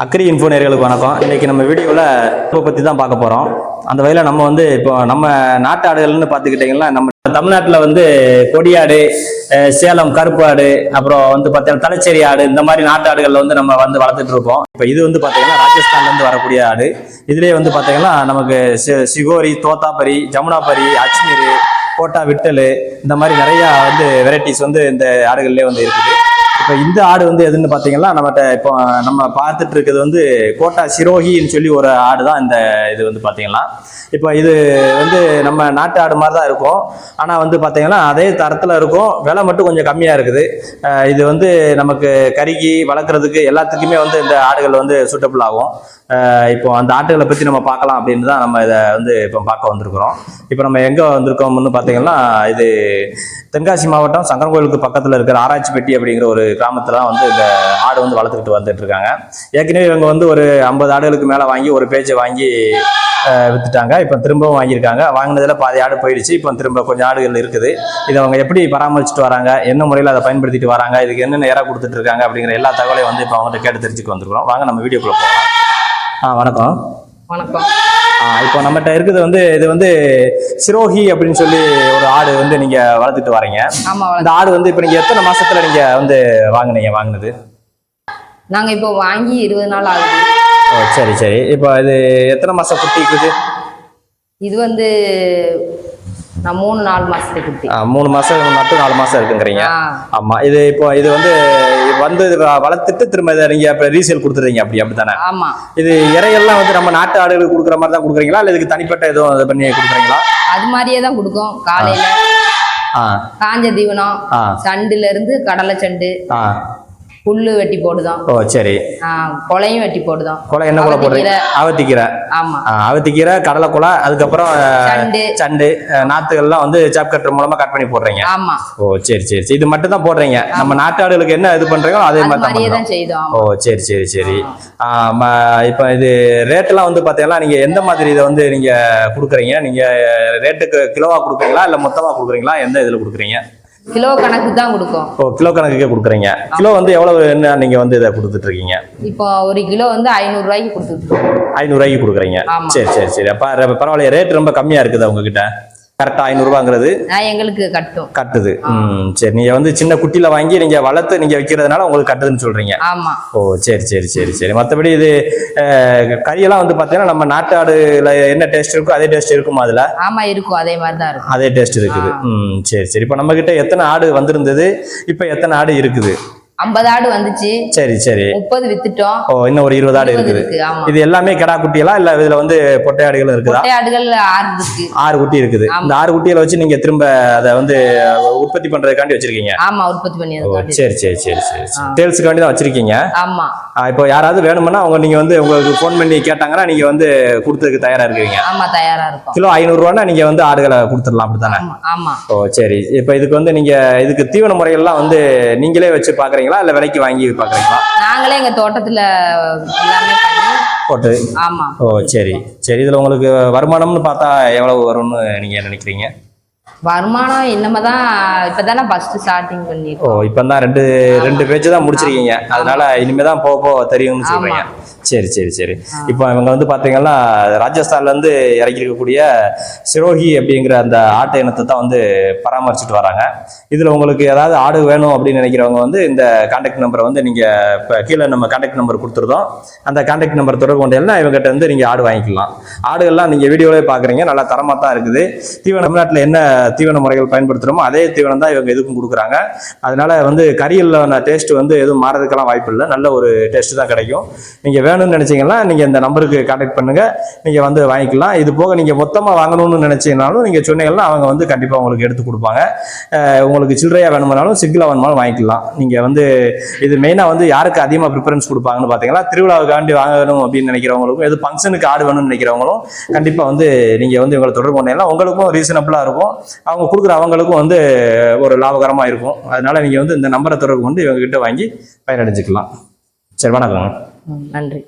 Agri info நேர்களுக்கு வணக்கம். இன்னைக்கு நம்ம வீடியோவில் இப்போ பற்றி தான் பார்க்க போகிறோம் அந்த வகையில் நம்ம வந்து இப்போ நம்ம நாட்டு ஆடுகள்னு பார்த்துக்கிட்டிங்கன்னா நம்ம தமிழ்நாட்டில் வந்து கொடியாடு சேலம் கருப்பு ஆடு அப்புறம் வந்து பார்த்தீங்கன்னா தலைச்சேரி ஆடு இந்த மாதிரி நாட்டு ஆடுகளில் வந்து நம்ம வந்து வளர்த்துட்டு இருக்கோம். இப்போ இது வந்து பார்த்தீங்கன்னா ராஜஸ்தான்லேருந்து வரக்கூடிய ஆடு. இதுலேயே வந்து பார்த்தீங்கன்னா நமக்கு சி- சிகோரி தோத்தாபரி ஜமுனாபரி அஜ்மீர் கோட்டா விட்டல் இந்த மாதிரி நிறையா வந்து வெரைட்டிஸ் வந்து இந்த ஆடுகள்லேயே வந்து இருக்குது. இப்போ இந்த ஆடு வந்து எதுன்னு பார்த்தீங்கன்னா நம்மகிட்ட இப்போ நம்ம பார்த்துட்டு இருக்கிறது வந்து கோட்டா சிரோஹின்னு சொல்லி ஒரு ஆடு தான் இந்த இது வந்து பார்த்தீங்கன்னா இப்போ இது வந்து நம்ம நாட்டு ஆடு மாதிரி தான் இருக்கும். ஆனால் வந்து பார்த்தீங்கன்னா அதே தரத்தில் இருக்கும். விலை மட்டும் கொஞ்சம் கம்மியாக இருக்குது. இது வந்து நமக்கு கறிக்கு வளர்க்குறதுக்கு எல்லாத்துக்குமே வந்து இந்த ஆடுகள் வந்து சூட்டபிள் ஆகும். இப்போ அந்த ஆட்டுகளை பற்றி நம்ம பார்க்கலாம் அப்படின்னு தான் நம்ம இதை வந்து இப்போ பார்க்க வந்திருக்கிறோம். இப்போ நம்ம எங்கே வந்திருக்கோம்னு பார்த்தீங்கன்னா இது தென்காசி மாவட்டம் சங்கரன் கோயிலுக்கு பக்கத்தில் இருக்கிற ஆராய்ச்சிப்பட்டி அப்படிங்கிற ஒரு கிராமத்தில் வந்து இந்த ஆடு வந்து வளர்த்துக்கிட்டு வந்துட்டு இருக்காங்க ஏற்கனவே இவங்க வந்து ஒரு ஐம்பது ஆடுகளுக்கு மேலே வாங்கி ஒரு பேஜை வாங்கி வித்துட்டாங்க. இப்போ திரும்பவும் வாங்கியிருக்காங்க. வாங்கினதில் பாதி ஆடு போயிடுச்சு. இப்போ திரும்ப கொஞ்சம் ஆடுகள் இருக்குது. இதை அவங்க எப்படி பராமரிச்சுட்டு வராங்க? என்ன முறையில் அதை பயன்படுத்திட்டு வராங்க? இதுக்கு என்னென்ன இறை கொடுத்துட்டு இருக்காங்க? அப்படிங்கிற எல்லா தகவலையும் வந்து இப்போ அவங்ககிட்ட கேட்டு தெரிஞ்சுக்க வந்துருக்கிறோம். வாங்க நம்ம வீடியோக்குள்ளே போகலாம். ஆ வணக்கம். வணக்கம். இப்போ நம்மகிட்ட இருக்குது வந்து இது வந்து சிரோஹி அப்படின்னு சொல்லி ஒரு ஆடு வந்து நீங்க வளர்த்துட்டு வரீங்க. இந்த ஆடு வந்து இப்போ நீங்க எத்தனை மாசத்துல நீங்க வந்து வாங்குனீங்க வாங்குனது? நாங்க இப்போ வாங்கி இருபது நாள் ஆகுது. ஓ சரி சரி. இப்போ இது எத்தனை மாசம் குட்டி இருக்குது? இது வந்து நான் மூணு நாலு மாசத்துக்கு குட்டி. மூணு மாசம் நட்டு நாலு மாசம் இருக்குங்கிறீங்க. ஆமா இது இப்போ இது வந்து வந்து வளர்த்துட்டு திரும்ப இதை நீங்க ரீசேல் கொடுத்துறீங்க அப்படி அப்படித்தானே? ஆமா. இது இறையெல்லாம் வந்து நம்ம நாட்டு ஆடுகளுக்கு கொடுக்குற மாதிரி தான் கொடுக்குறீங்களா? இல்லை இதுக்கு தனிப்பட்ட எதுவும் இது பண்ணி கொடுக்குறீங்களா? அது மாதிரியே தான் கொடுக்கும். காலையில காஞ்ச தீவனம். சண்டுல இருந்து கடலை சண்டு புல்லு வெட்டி போடுதோம் ஓ சரி. கொலையும் வெட்டி போடுதோம் கொலை என்ன கொலை போடுறீங்க அவத்திக்கீரை ஆமா. அவத்திக்கீரை கடலைக்குலை அதுக்கப்புறம் அஹ், சண்டு. நாத்துகள்லாம் வந்து சாப் கட்டர் மூலமா கட் பண்ணி போடுறீங்க. ஆமா. ஓ சரி சரி சரி. இது மட்டும் தான் போடுறீங்க. நம்ம நாட்டாடுகளுக்கு என்ன இது பண்றீங்களோ அதே மாதிரி தான் செய்தோம். ஓ சரி சரி சரி. இப்போ இது ரேட்டெல்லாம் வந்து பார்த்தீங்கன்னா நீங்க எந்த மாதிரி இதை வந்து நீங்க கொடுக்குறீங்க? நீங்க ரேட்டுக்கு கிலோவா கொடுக்குறீங்களா? இல்லை மொத்தமா கொடுக்குறீங்களா? எந்த இதில் கொடுக்குறீங்க? கிலோ கணக்கு தான் கொடுக்கும். ஓ கிலோ கணக்குக்கே கொடுக்குறீங்க. கிலோ வந்து எவ்வளவு என்ன நீங்க வந்து இதை கொடுத்துட்டு இருக்கீங்க இப்போ ஒரு கிலோ வந்து ஐநூறு ரூபாய்க்கு கொடுத்துருக்கோம் ஐநூறுரூவாய்க்கு கொடுக்குறீங்க. ஆமா. சரி சரி சரி. அப்போ பரவாயில்ல ரேட் ரொம்ப கம்மியா இருக்குது உங்ககிட்ட? கரெக்டாக ஐநூறுரூவாங்கிறது எங்களுக்கு கட்டும். கட்டுது. ம் சரி. நீங்க வந்து சின்ன குட்டியில வாங்கி நீங்க வளர்த்து நீங்க வைக்கிறதுனால உங்களுக்கு கட்டுதுன்னு சொல்றீங்க. ஆமா. ஓ சரி சரி சரி சரி. மற்றபடி இது கறியெல்லாம் வந்து பார்த்தீங்கன்னா நம்ம நாட்டு ஆடுல என்ன டேஸ்ட் இருக்கோ அதே டேஸ்ட் இருக்குமா அதுல? ஆமா இருக்கும். அதே மாதிரி தான் இருக்கும். அதே டேஸ்ட் இருக்குது. ம் சரி சரி. இப்போ நம்ம கிட்ட எத்தனை ஆடு வந்திருந்தது? இப்போ எத்தனை ஆடு இருக்குது? ஐம்பது ஆடு வந்துச்சு. சரி சரி. முப்பது வித்துட்டோம். ஓ இன்னும் ஒரு இருபது ஆடு இருக்குது. இது எல்லாமே கிடா குட்டியெல்லாம் இல்ல இதுல வந்து பொட்டை ஆடுகளும் இருக்குதா? ஆடுகள் ஆறு இருக்கு. ஆறு குட்டி இருக்குது. இந்த ஆறு குட்டியில வச்சு நீங்க திரும்ப அதை வந்து உற்பத்தி பண்றதுக்காண்டி வச்சிருக்கீங்க? ஆமா உற்பத்தி பண்ணி. சரி சரி சரி சரி சேல்ஸுக்காண்டி தான் வச்சிருக்கீங்க? ஆமா. இப்போ யாராவது வேணும்னா அவங்க நீங்க வந்து உங்களுக்கு ஃபோன் பண்ணி கேட்டாங்கன்னா நீங்க வந்து கொடுத்ததுக்கு தயாரா இருக்கீங்க. ஆமா தயாரா இருக்கும். கிலோ ஐநூறுரூவானா நீங்க வந்து ஆடுகளை கொடுத்துடலாம் அப்படித்தானே? ஆமா ஓ சரி. இப்போ இதுக்கு வந்து நீங்க இதுக்கு தீவன முறைகள்லாம் வந்து நீங்களே வச்சு பாக்குறீங்களா இல்ல விலைக்கு வாங்கி பாக்குறீங்களா? நாங்களே எங்க தோட்டத்துல எல்லாமே பண்ணி போட்டு. ஆமா. ஓ சரி. சரி இதுல உங்களுக்கு வருமானம்னு பார்த்தா எவ்வளவு வரும்னு நீங்க நினைக்கிறீங்க? வருமானம் இன்னமதான் இப்பதானே ஃபர்ஸ்ட் ஸ்டார்டிங் ஓ பண்ணிருக்கோம் இப்போ தான் ரெண்டு ரெண்டு பேஜ் தான் முடிச்சிருக்கீங்க. அதனால இனிமே தான் போக போக தெரியும்னு சொல்றீங்க. சரி சரி சரி. இப்போ இவங்க வந்து பாத்தீங்கன்னா ராஜஸ்தான்ல இருந்து இறக்கி இருக்கக்கூடிய சிரோஹி அப்படிங்கிற அந்த ஆட்டு இனத்தை தான் வந்து பராமரிச்சுட்டு வராங்க. இதுல உங்களுக்கு ஏதாவது ஆடு வேணும் அப்படின்னு நினைக்கிறவங்க வந்து இந்த கான்டாக்ட் நம்பரை வந்து நீங்க இப்போ கீழே நம்ம கான்டாக்ட் நம்பர் கொடுத்துருந்தோம் அந்த கான்டாக்ட் நம்பர் தொடர்பு கொண்டேன்னா இவங்ககிட்ட வந்து நீங்க ஆடு வாங்கிக்கலாம். ஆடுகள்லாம் நீங்க வீடியோவே பாக்குறீங்க நல்லா தரமா தான் இருக்குது. தீவன தமிழ்நாட்டில் என்ன தீவன முறைகள் பயன்படுத்துகிறோமோ அதே தீவனம் தான் இவங்க இதுக்கும் கொடுக்குறாங்க. அதனால வந்து கறியில் டேஸ்ட் வந்து எதுவும் மாறதுக்கெல்லாம் வாய்ப்பு இல்லை நல்ல ஒரு டேஸ்ட் தான் கிடைக்கும். நீங்கள் வேணும்னு நினச்சிங்கன்னா நீங்கள் இந்த நம்பருக்கு கான்டாக்ட் பண்ணுங்க. நீங்கள் வந்து வாங்கிக்கலாம். இது போக நீங்கள் மொத்தமாக வாங்கணும்னு நினச்சிங்கனாலும் நீங்கள் சொன்னீங்கன்னா அவங்க வந்து கண்டிப்பாக உங்களுக்கு எடுத்து கொடுப்பாங்க. உங்களுக்கு சில்லறையாக வேணுமானாலும் சிங்கிளாக வேணுமாலும் வாங்கிக்கலாம். நீங்கள் வந்து இது மெயினாக வந்து யாருக்கு அதிகமாக ப்ரிஃபரன்ஸ் கொடுப்பாங்கன்னு பார்த்தீங்கன்னா திருவிழாவுக்காண்டி வாங்கணும் அப்படின்னு நினைக்கிறவங்களுக்கும் எது ஃபங்க்ஷனுக்கு ஆடு வேணும்னு நினைக்கிறவங்களும் கண்டிப்பாக வந்து நீங்கள் வந்து இவங்களை தொடர்பு பண்ணீங்கன்னா உங்களுக்கும் ரீசனபிளாக இருக்கும். அவங்க கொடுக்குற அவங்களுக்கும் வந்து ஒரு லாபகரமாக இருக்கும். அதனால நீங்கள் வந்து இந்த நம்பரை தொடர்பு கொண்டு இவங்க கிட்ட வாங்கி பயனடைஞ்சுக்கலாம். சரி வணக்கங்க ம், நன்றி.